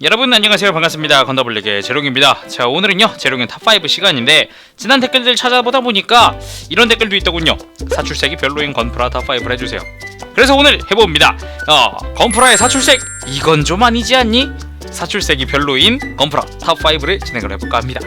여러분 안녕하세요. 반갑습니다. 건더블릭의 제롱입니다. 자 오늘은요 제롱의 탑5 시간인데 지난 댓글들 찾아보다 보니까 이런 댓글도 있더군요. 사출색이 별로인 건프라 탑5를 해주세요. 그래서 오늘 해봅니다. 어 건프라의 사출색 이건 좀 아니지 않니? 사출색이 별로인 건프라 탑5를 진행을 해볼까 합니다.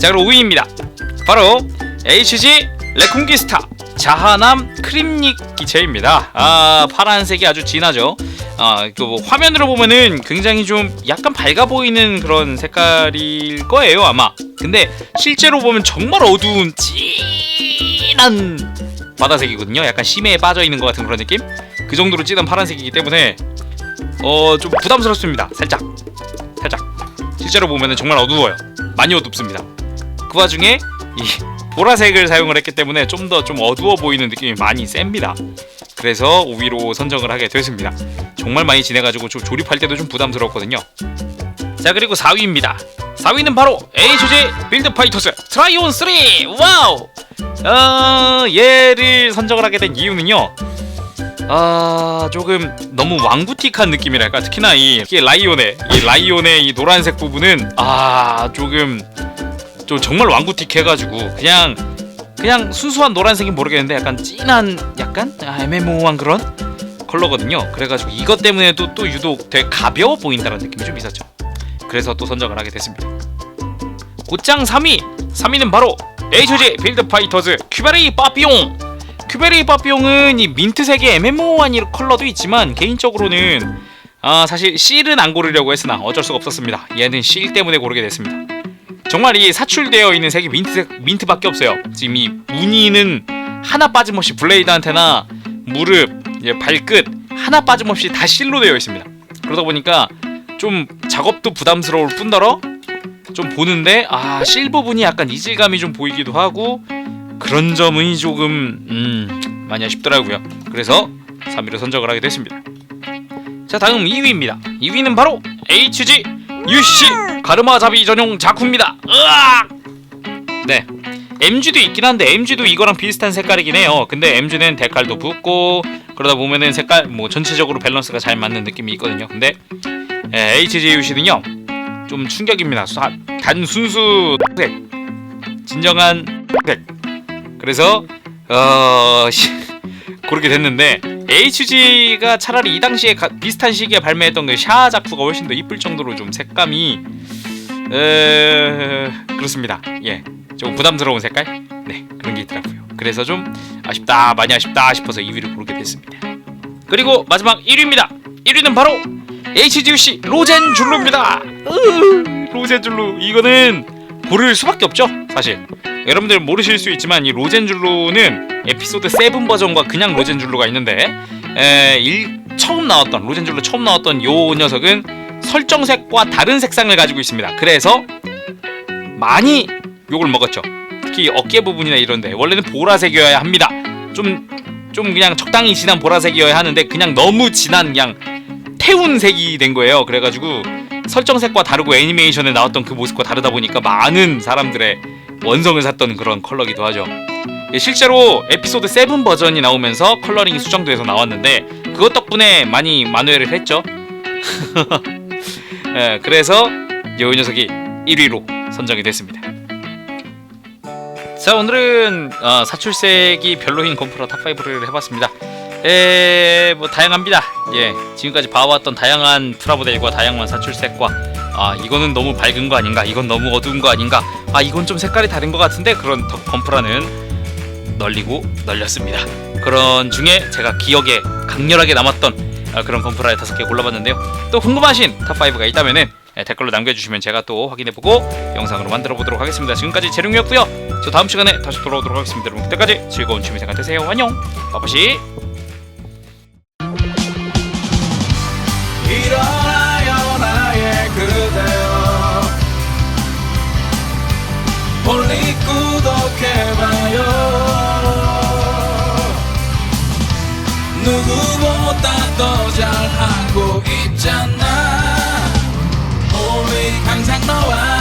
자 그럼 5위입니다. 바로 HG 레콩기스타 자하남 크림닉 기체입니다. 아 파란색이 아주 진하죠 아, 그뭐 화면으로 보면은 굉장히 좀 약간 밝아 보이는 그런 색깔일 거예요 아마. 근데 실제로 보면 정말 어두운 진한 바다색이거든요. 약간 심해에 빠져 있는 것 같은 그런 느낌. 그 정도로 진한 파란색이기 때문에 어 좀 부담스럽습니다. 살짝, 살짝. 실제로 보면은 정말 어두워요. 많이 어둡습니다. 그 와중에 이 보라색을 사용을 했기 때문에 좀 더좀 어두워 보이는 느낌이 많이 셉니다. 그래서 5위로 선정을 하게 됐습니다. 정말 많이 지내가지고 좀 조립할 때도 좀 부담스럽거든요. 자 그리고 4위입니다. 4위는 바로 HG 빌드 파이터스 트라이온 3 와우. 어 얘를 선정을 하게 된 이유는요. 아 조금 너무 왕구틱한 느낌이랄까 특히나 이, 이 라이온의 이 라이온의 이 노란색 부분은 아 조금 좀 정말 왕구틱해가지고 그냥 그냥 순수한 노란색이 모르겠는데 약간 진한 약간 아, 애매모호한 그런 컬러거든요. 그래가지고 이것 때문에 또, 또 유독 되게 가벼워 보인다는 느낌이 좀 있었죠. 그래서 또 선정을 하게 됐습니다. 곧장 3위! 3위는 바로 HG 빌드 파이터즈 큐베리 빠삐용! 큐베리 빠삐용은 이 민트색의 애매모호한 이 컬러도 있지만 개인적으로는 아 사실 실은 안 고르려고 했으나 어쩔 수가 없었습니다. 얘는 실 때문에 고르게 됐습니다. 정말 이 사출되어 있는 색이 민트색 민트밖에 없어요. 지금 이 무늬는 하나 빠짐없이 블레이드한테나 무릎, 발끝 하나 빠짐없이 다 실로 되어 있습니다. 그러다 보니까 좀 작업도 부담스러울 뿐더러 좀 보는데 아실 부분이 약간 이질감이 좀 보이기도 하고 그런 점이 조금 음, 많이 아쉽더라고요. 그래서 3위로 선정을 하게 됐습니다. 자 다음 2위입니다. 2위는 바로 HG UC 가르마 잡이 전용 자쿠입니다. 으악! 네. MG도 있긴 한데 MG도 이거랑 비슷한 색깔이긴 해요. 근데 MG는 데칼도 붓고 그러다 보면은 색깔 뭐 전체적으로 밸런스가 잘 맞는 느낌이 있거든요. 근데 에, HG UC는요 좀 충격입니다. 수- 단 순수 색 진정한 색. 그래서 어 시- 고르게 됐는데 HG가 차라리 이 당시에 가- 비슷한 시기에 발매했던 그 샤 자쿠가 훨씬 더 이쁠 정도로 좀 색감이 에... 그렇습니다. 예, 좀 부담스러운 색깔, 네 그런 게 있더라고요. 그래서 좀 아쉽다, 많이 아쉽다 싶어서 2위를 고르게 됐습니다. 그리고 마지막 1위입니다. 1위는 바로 HGUC 로젠 줄루입니다. 으, 로젠 줄루 이거는 고를 수밖에 없죠, 사실. 여러분들 모르실 수 있지만 이 로젠 줄루는 에피소드 7 버전과 그냥 로젠 줄루가 있는데 에, 일, 처음 나왔던 로젠 줄루 처음 나왔던 요 녀석은 설정색과 다른 색상을 가지고 있습니다. 그래서 많이 욕을 먹었죠. 특히 어깨 부분이나 이런데 원래는 보라색이어야 합니다. 좀좀 그냥 적당히 진한 보라색이어야 하는데 그냥 너무 진한 그냥 태운 색이 된 거예요. 그래가지고 설정색과 다르고 애니메이션에 나왔던 그 모습과 다르다 보니까 많은 사람들의 원성을 샀던 그런 컬러기도 하죠. 예, 실제로 에피소드 7 버전이 나오면서 컬러링이 수정돼서 나왔는데 그것 덕분에 많이 만회를 했죠. 예, 그래서 이 녀석이 1위로 선정이 됐습니다. 자 오늘은 어, 사출색이 별로인 건프라 탑5를 해봤습니다. 에, 뭐 다양합니다. 예, 지금까지 봐왔던 다양한 프라모델과 다양한 사출색과 아 이거는 너무 밝은 거 아닌가, 이건 너무 어두운 거 아닌가, 아 이건 좀 색깔이 다른 것 같은데 그런 더- 건프라는 널리고 널렸습니다. 그런 중에 제가 기억에 강렬하게 남았던 아, 그런 건프라의 다섯 개 골라봤는데요. 또 궁금하신 탑5가 있다면은 예, 댓글로 남겨주시면 제가 또 확인해보고 영상으로 만들어보도록 하겠습니다. 지금까지 재룡이었고요. 저 다음 시간에 다시 돌아오도록 하겠습니다. 여러분 그때까지 즐거운 취미생활 되세요. 안녕. 바바시. 누구보다 더 잘하고 있잖아. 우리 항상 너와